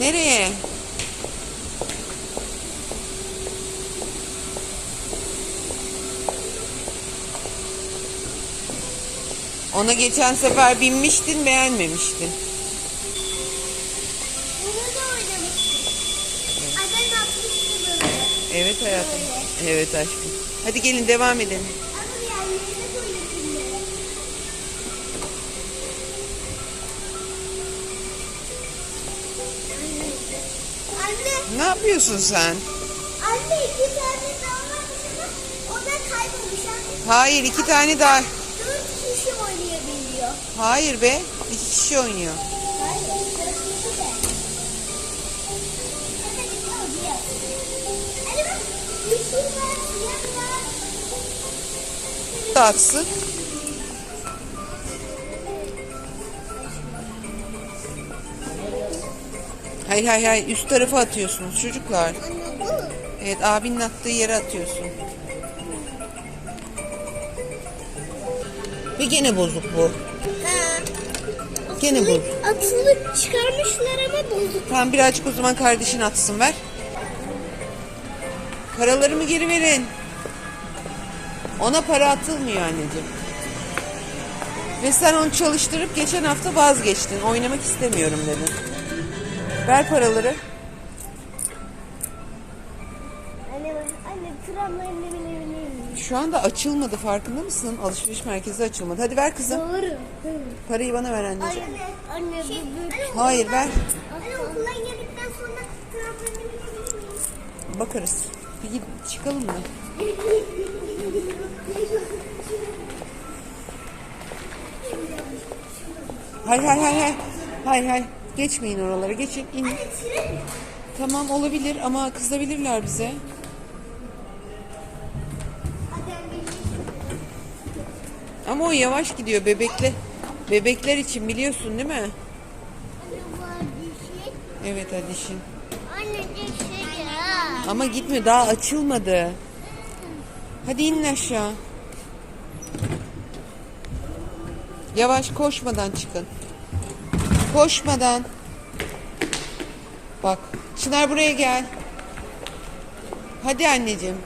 Nereye? Ona geçen sefer binmiştin beğenmemiştin. Evet hayatım. Evet aşkım. Hadi gelin devam edelim. Ne yapıyorsun sen? anne iki tane daha ama o da kaybolmuş. Anne, Hayır iki tane daha. dört kişi oynayabiliyor. Hayır be. iki kişi oynuyor. Hayır, dört kişi de. Hadi bak, yeşil var, siyah var. Dağıtsın. Hayır hayır hayır üst tarafa atıyorsunuz çocuklar. Evet abinin attığı yere atıyorsun. Ve gene bozuk bu. Gene bozuk. Atılıp çıkarmışlar ama bozuk. Tamam birazcık o zaman kardeşin atsın ver. Paralarımı geri verin. Ona para atılmıyor anneciğim. Ve sen onu çalıştırıp geçen hafta vazgeçtin. Oynamak istemiyorum dedin. Ver paraları. Anne anne tramvayla binebilir miyim? Şu anda açılmadı farkında mısın? Alışveriş merkezi açılmadı. Hadi ver kızım. Doğru. Parayı bana ver anneciğim. Anne, anne şey, bu. Hayır ver. Anne geldikten sonra? Bakarız. Bir git çıkalım mı? Hayır hayır hayır hayır. Hayır hayır. Geçmeyin oralara. Geçin. mi? Tamam olabilir ama kızabilirler bize. Anne. Ama o yavaş gidiyor bebekle. Bebekler için biliyorsun değil mi? Evet Adişin. Ya. Ama gitme daha açılmadı. Hadi inin aşağı. Yavaş koşmadan çıkın. Koşmadan. Bak Çınar buraya gel. Hadi anneciğim.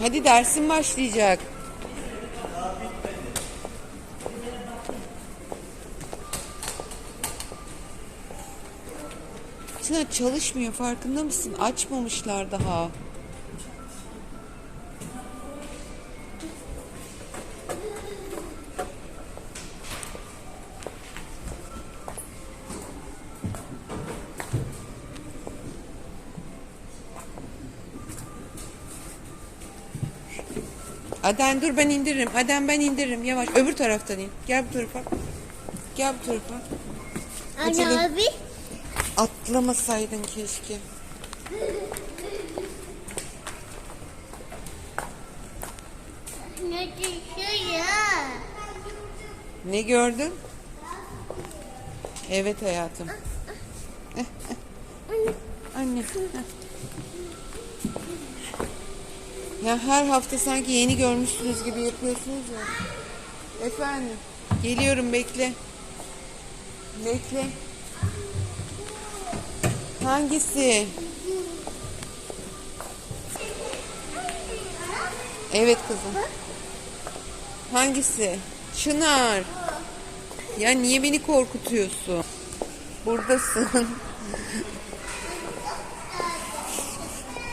Hadi dersin başlayacak. Çınar çalışmıyor farkında mısın? Açmamışlar daha. Aden dur ben indiririm. Aden ben indiririm. Yavaş. Öbür taraftan in. Gel bu tarafa. Gel bu tarafa. Anne Açılın. abi. Atlamasaydın keşke. Ne dişi ya. Ne gördün? Evet hayatım. Eh, eh. Anne. heh. Ya her hafta sanki yeni görmüşsünüz gibi yapıyorsunuz ya. Efendim. Geliyorum bekle. Bekle. Hangisi? Evet kızım. Hangisi? Çınar. Ya niye beni korkutuyorsun? Buradasın.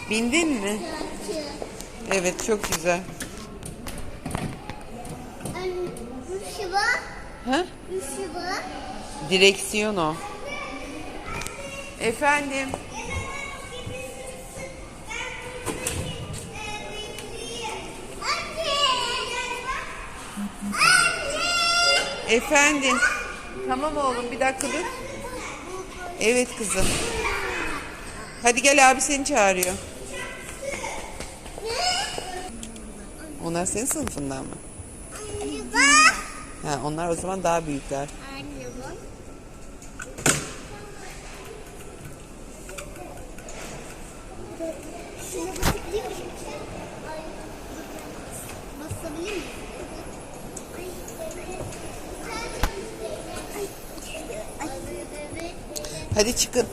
Bindin mi? Evet çok güzel. Anne üşü var. Ha? Üşü var. Direksiyon o. Efendim. Efendim. Tamam oğlum bir dakika dur. Evet kızım. Hadi gel abi seni çağırıyor. Onlar senin sınıfından mı? Anne. Ha, onlar o zaman daha büyükler. Anne Hadi çıkın.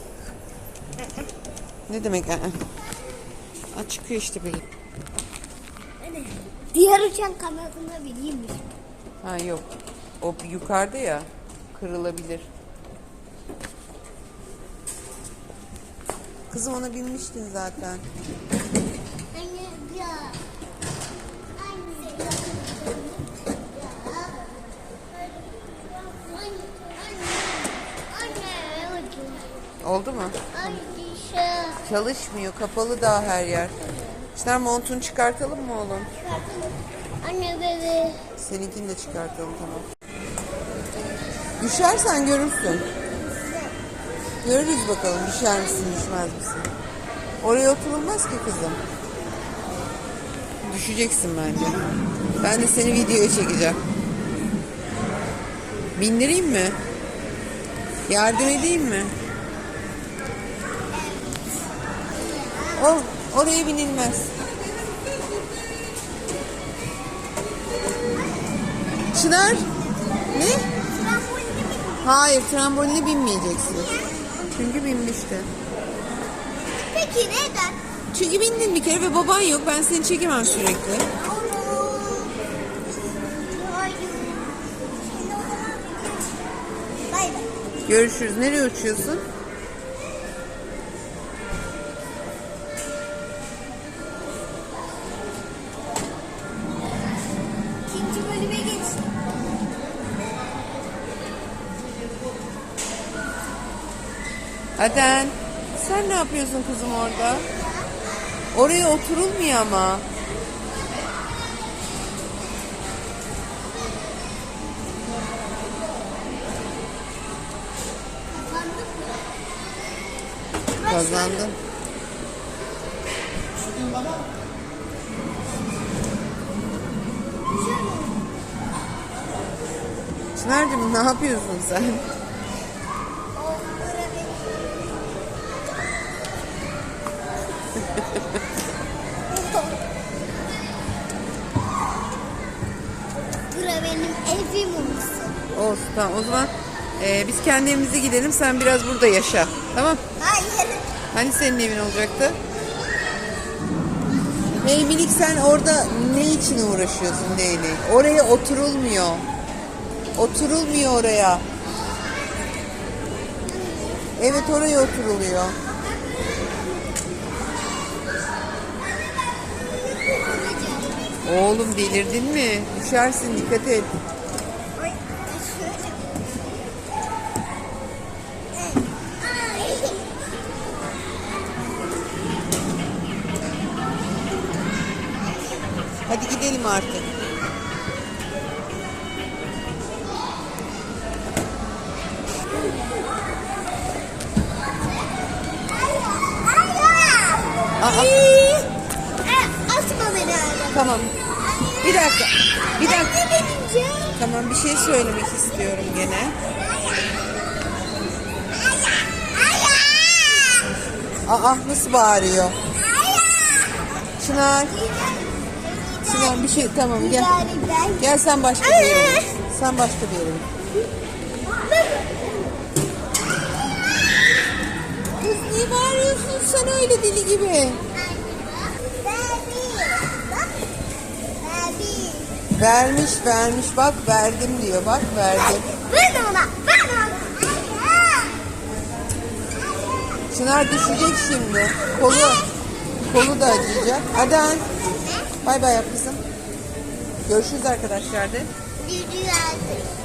Ne demek? Aa, çıkıyor işte böyle. Diğer uçan kanadına bineyim. Ha yok. O yukarıda ya. Kırılabilir. Kızım ona binmiştin zaten. Anne ya. Anne. Anne. Anne. Oldu mu? Anne. Çalışmıyor. Kapalı daha her yer. Çınar montunu çıkartalım mı oğlum? Anne bebe. Seninkini de çıkartalım tamam. Düşersen görürsün. Görürüz bakalım düşer misin düşmez misin? Oraya oturulmaz ki kızım. Düşeceksin bence. Ben de seni videoya çekeceğim. Bindireyim mi? Yardım edeyim mi? O, oraya binilmez. Çınar. Ne? Hayır tramboline binmeyeceksin. Çünkü binmişti. Peki neden? Çünkü bindin bir kere ve baban yok. Ben seni çekemem sürekli. Görüşürüz. Nereye uçuyorsun? Aden. Sen ne yapıyorsun kızım orada? Oraya oturulmuyor ama. Kazandın. Çınar'cığım ne yapıyorsun sen? Olsun. Tamam o zaman e, biz kendi evimize gidelim sen biraz burada yaşa. Tamam. Hayır. Hani senin evin olacaktı? Hey minik sen orada ne için uğraşıyorsun Leyli? Oraya oturulmuyor. Oturulmuyor oraya. Evet oraya oturuluyor. Oğlum delirdin mi? Düşersin dikkat et. Hadi gidelim artık. Aa, Asma beni öyle. tamam. Bir dakika. Bir dakika. Tamam bir şey söylemek istiyorum gene. Aa nasıl bağırıyor? Çınar. Çınar bir şey tamam gel. Gel sen başka bir yere. Sen başka bir yere. git. Kız niye bağırıyorsun sen öyle deli gibi? Vermiş vermiş bak verdim diyor bak verdim. Ben ona. Ben ona. Çınar düşecek şimdi. Kolu kolu da acıyacak. Hadi an. Bay bay yap kızım. Görüşürüz arkadaşlar de. Güzel.